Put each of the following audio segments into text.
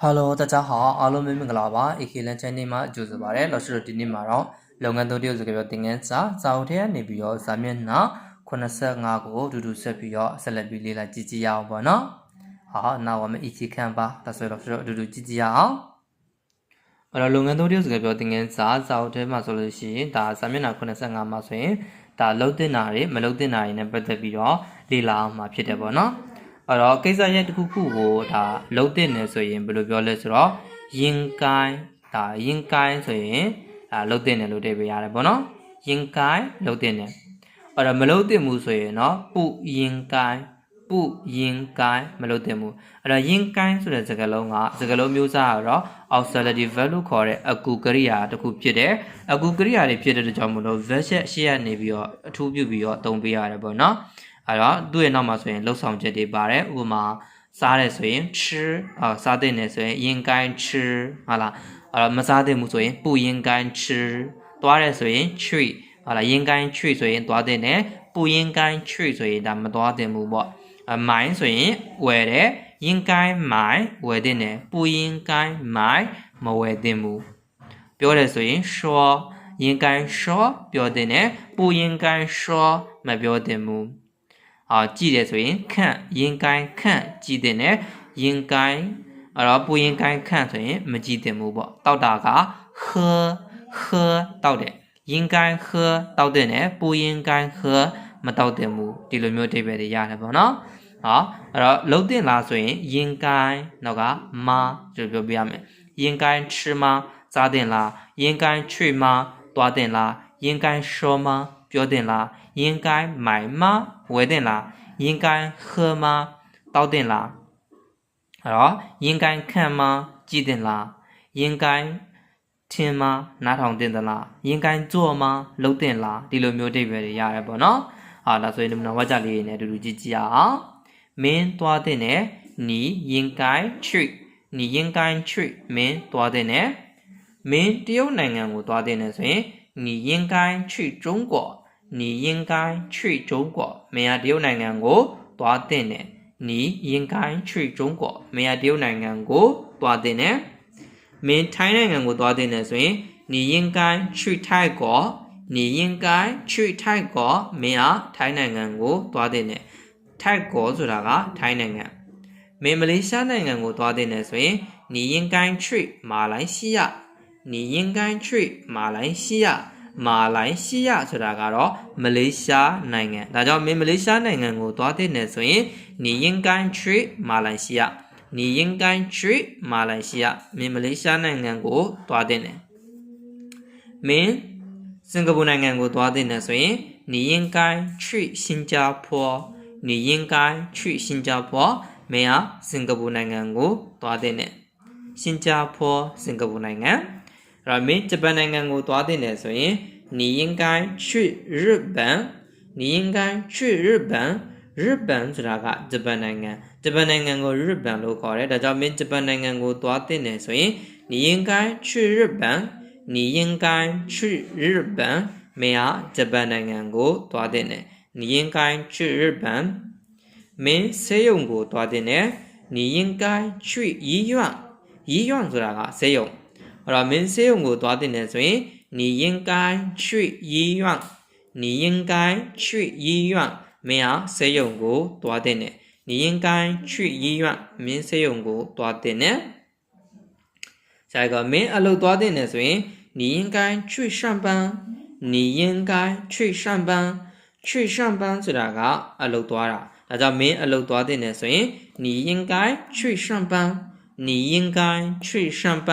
ဟာလို大家好အားလုံးမင်္ဂလာပါ AK Lan Channel မှာကြိုဆိုပါရစေလောရှိတို့ဒီနေ့မှာတော့လုပ်ငန်းသုံးတရုပ်စကားပြောသင်ခန်းစာစာအုပ်ထဲကနေပြီးတော့ဇာမျက်နှာ85ကိုအတူတူဆက်ပြီးတော့ဆက်လက်ပြီးလေ့လာကြည့်ကြည့်ရအောင်ပေါ့နော်好那我们一起看吧ဒါဆိုတော့တို့အတူတူကြည့်ကြည့်ရအောင်အဲ့တော့လုပ်ငန်းသုံးတရုပ်စကားပြောသင်ခန်းစာစာအုပ်ထဲမှာဆိုလို့ရှိရင်ဒါဇာမျက်နှာ85မှာဆိုရင်ဒါလှုပ်တင်တာတွေမလှုပ်တင်တာတွေနဲ့ပတ်သက်ပြီးတော့လေ့လာအောင်မှာဖြစ်တယ်ပေါ့နော် အဲ့တော့ကိစ္စရဲ့တစ်ခုခုကိုဒါလုံးတဲ့နေဆိုရင်ဘယ်လိုပြောလဲဆိုတော့ယင်ကိုင်းဒါယင်ကိုင်းဆိုရင်ဒါလုံးတဲ့နေလို့တည်ပြရတယ်ပေါ့နော်ယင်ကိုင်းလုံးတဲ့နေအဲ့တော့မလုံးတဲ့မှုဆိုရင်နော်ပုယင်ကိုင်းပုယင်ကိုင်းမလုံးတဲ့မှုအဲ့တော့ယင်ကိုင်းဆိုတဲ့စကားလုံးကစကားလုံးမျိုးစားကတော့ auxiliary verb လို့ခေါ်တဲ့အကူကရိယာတစ်ခုဖြစ်တယ်အကူကရိယာတွေဖြစ်တဲ့ကြောင့်မလို့ verb ရှေ့ရနေပြီးတော့အထူးပြုပြီးတော့အသုံးပေးရတယ်ပေါ့နော် အဲ့တော့သူ့ရဲ့နောက်မှာဆိုရင်လှုပ်ဆောင်ချက်တွေပါတယ်ဥပမာစားတယ်ဆိုရင် 吃အာစားတဲ့နေဆိုရင်应该吃ဟုတ်လားအဲ့တော့မစားတဲ့မှုဆိုရင်不应该吃သွားတယ်ဆိုရင်去ဟုတ်လား应该去ဆိုရင်သွားတဲ့နေ不应该去ဆိုရင်ဒါမသွားတဲ့မှုပေါ့အမိုင်းဆိုရင်ဝယ်တယ်应该买ဝယ်တဲ့နေ不应该买မဝယ်တဲ့မှုပြောတယ်ဆိုရင်说应该说ပြောတဲ့နေ不应该说မပြောတဲ့မှု အာကြည့်တယ်ဆိုရင်ခန့်ရင်ကိုင်းခန့်ကြည့်တဲ့နဲ့ရင်ကိုင်းအဲ့တော့ပူရင်ကိုင်းခန့်ဆိုရင်မကြည့်တင်ဘူးပေါ့တောက်တာကဟဟတောက်တယ်ရင်ကိုင်းဟတောက်တဲ့နဲ့ပူရင်ကိုင်းဟမတောက်တင်ဘူးဒီလိုမျိုးအဓိပ္ပာယ်တွေရတယ်ပေါ့နော်ဟောအဲ့တော့လှုပ်တင်လားဆိုရင်ရင်ကိုင်းတော့ကမာလို့ပြောပြရမယ်ရင်ကိုင်းချီမာစားတင်လားရင်ကိုင်းချွေမာသွားတင်လားရင်ကိုင်းရှောမာပြောတင်လား 应该买吗ဝယ်တင်လား应该喝吗တောက်တင်လားအဲ့တော့应该看吗ကြည့်တင်လား应该听吗နားထောင်တင်သလား应该做吗လုပ်တင်လားဒီလိုမျိုးအဓိပ္ပာယ်တွေရတယ်ပေါ့နော်ဟာဒါဆိုရင်ဒီမှာဝါကြလေးတွေနဲ့အတူတူကြည့်ကြည့်အောင်မင်းသွားတဲ့နဲ့你应该去你应该去မင်းသွားတဲ့နဲ့မင်းတရုတ်နိုင်ငံကိုသွားတဲ့နဲ့ဆိုရင်你应该去中国 你应该去中国，没有丢奶奶我多点呢。你应该去中国，没有丢奶奶我多点呢。没太奶奶我多点呢，所以你应该去泰国，你应该去泰国，没有太奶奶我多点呢。泰国是哪个？太奶奶。没马来西亚奶奶我多点呢，所以你应该去马来西亚，你应该去马来西亚。 မာလိုင်းစီးယာဆိုတာကတော့မလေးရှားနိုင်ငံဒါကြောင့်မင်းမလေးရှားနိုင်ငံကိုသွားတဲ့နယ်ဆိုရင်你应该去马来西亚你应该去马来西亚မင်းမလေးရှားနိုင်ငံကိုသွားတဲ့နယ်မင်းစင်ကာပူနိုင်ငံကိုသွားတဲ့နယ်ဆိုရင်你应该去新加坡你应该去新加坡မင်းဟာစင်ကာပူနိုင်ငံကိုသွားတဲ့နယ်新加坡စင်ကာပူနိုင်ငံ အဲ့တော့မင်းဂျပန်နိုင်ငံကိုသွားတဲ့နယ်ဆိုရင်你应该去日本你应该去日本日本ဆိုတာကဂျပန်နိုင်ငံဂျပန်နိုင်ငံကို日本လို့ခေါ်တယ်ဒါကြောင့်မင်းဂျပန်နိုင်ငံကိုသွားတဲ့နယ်ဆိုရင်你应该去日本你应该去日本မင်းဟာဂျပန်နိုင်ငံကိုသွားတဲ့နယ်你应该去日本မင်းဆေးရုံကိုသွားတဲ့နယ်你应该去医院医院ဆိုတာကဆေးရုံ အဲ့တော့မင်းဆေးရုံကိုသွားတဲ့နယ်ဆိုရင်你应该去医院你应该去医院မင်းဟာဆေးရုံကိုသွားတဲ့နယ်你应该去医院မင်းဆေးရုံကိုသွားတဲ့နယ်下一个မင်းအလုပ်သွားတဲ့နယ်ဆိုရင်你应该去上班你应该去上班去上班ဆိုတာကအလုပ်သွားတာဒါကြောင့်မင်းအလုပ်သွားတဲ့နယ်ဆိုရင်你应该去上班你应该去上班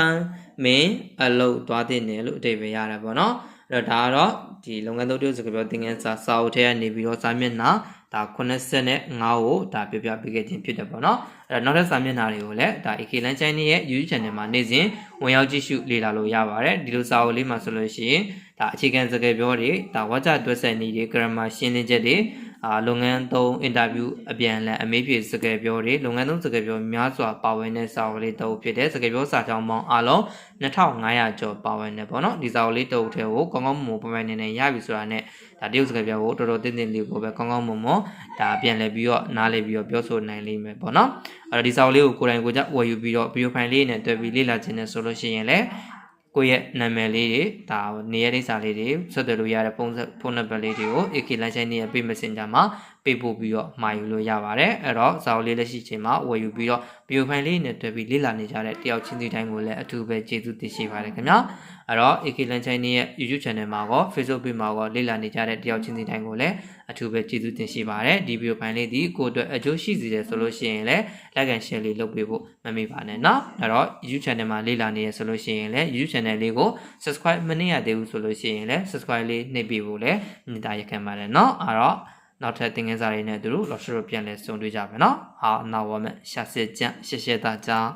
မင်းအလုပ်သွားတဲ့နယ်လို့အဓိပ္ပာယ်ရတယ်ပေါ့နော်အဲ့တော့ဒါကတော့ဒီလုပ်ငန်းသုံးတရုပ်စကားပြောသင်ခန်းစာစာအုပ်ထဲကနေပြီးတော့စာမျက်နှာဒါ85ကိုဒါပြပြပေးခဲ့ခြင်းဖြစ်တယ်ပေါ့နော်အဲ့တော့နောက်ထပ်စာမျက်နှာတွေကိုလည်းဒါ AK Lan Channel ရဲ့ YouTube Channel မှာနေ့စဉ်ဝင်ရောက်ကြည့်ရှုလေ့လာလို့ရပါတယ်ဒီလိုစာအုပ်လေးမှာဆိုလို့ရှိရင်ဒါအခြေခံစကားပြောတွေဒါဝါကျတွက်ဆက်နည်းတွေ grammar ရှင်းလင်းချက်တွေ အာလုပ်ငန်းသုံးအင်တာဗျူးအပြန်အလှန်အမေးဖြေစကားပြောတွေလုပ်ငန်းသုံးစကားပြောများစွာပါဝင်တဲ့စာအုပ်လေးတစ်အုပ်ဖြစ်တဲ့စကားပြောစာကြောင်းပေါင်းအားလုံး2500ကျော်ပါဝင်တယ်ပေါ့နော်ဒီစာအုပ်လေးတစ်အုပ်ထဲကိုကောင်းကောင်းမွန်မွန်ပိုင်ပိုင်နေနေရပြီဆိုတာနဲ့ဒါတရုတ်စကားပြောကိုတော်တော်တင်းတင်းလေးကိုပဲကောင်းကောင်းမွန်မွန်ဒါပြန်လည်ပြီးတော့နားလည်ပြီးတော့ပြောဆိုနိုင်လိမ့်မယ်ပေါ့နော်အဲ့တော့ဒီစာအုပ်လေးကိုကိုယ်တိုင်ကိုယ်ကျဝယ်ယူပြီးတော့ဗီဒီယိုဖိုင်လေးနဲ့တွေ့ပြီးလေ့လာခြင်းနဲ့ဆိုလို့ရှိရင်လည်း ကိုယ့်ရဲ့နာမည်လေးတွေဒါနေရာလိပ်စာလေးတွေဆက်သွယ်လို့ရတဲ့ဖုန်းဆက်ဖုန်းနံပါတ်လေးတွေကို AK Line Chain ရဲ့ Pay Messenger မှာပေးပို့ပြီးတော့မှာယူလို့ရပါတယ်အဲ့တော့စာအုပ်လေးလက်ရှိချိန်မှာဝယ်ယူပြီးတော့ဗီဒီယိုဖိုင်လေးနဲ့တွေ့ပြီးလေ့လာနေကြတဲ့တယောက်ချင်းစီတိုင်းကိုလည်းအထူးပဲကျေးဇူးတင်ရှိပါတယ်ခင်ဗျာအဲ့တော့ AK Line Chain ရဲ့ YouTube Channel မှာကော Facebook Page မှာကောလေ့လာနေကြတဲ့တယောက်ချင်းစီတိုင်းကိုလည်းအထူးပဲကျေးဇူးတင်ရှိပါတယ်ဒီဗီဒီယိုဖိုင်လေးဒီကိုယ့်အတွက်အကျိုးရှိစေတယ်ဆိုလို့ရှိရင်လည်း like and share လေးလုပ်ပေးဖို့မမေ့ပါနဲ့เนาะအဲ့တော့ YouTube channel မှာလေ့လာနေရဆိုလို့ရှိရင်လည်း YouTube channel လေးကို subscribe မနှိပ်ရသေးဘူးဆိုလို့ရှိရင်လည်း subscribe လေးနှိပ်ပေးဖို့လည်းမြင်တာရက်ခံပါတယ်เนาะအဲ့တော့ နောက်ထပ်သင်ခန်းစာတွေနဲ့သူတို့ lecture ပြန်လဲဆုံတွေ့ကြမယ်နော်ဟာနောက်ဝမ်းမဲ့ရှာစစ်ကြန့်ရှေ့ရှေ့သားကြား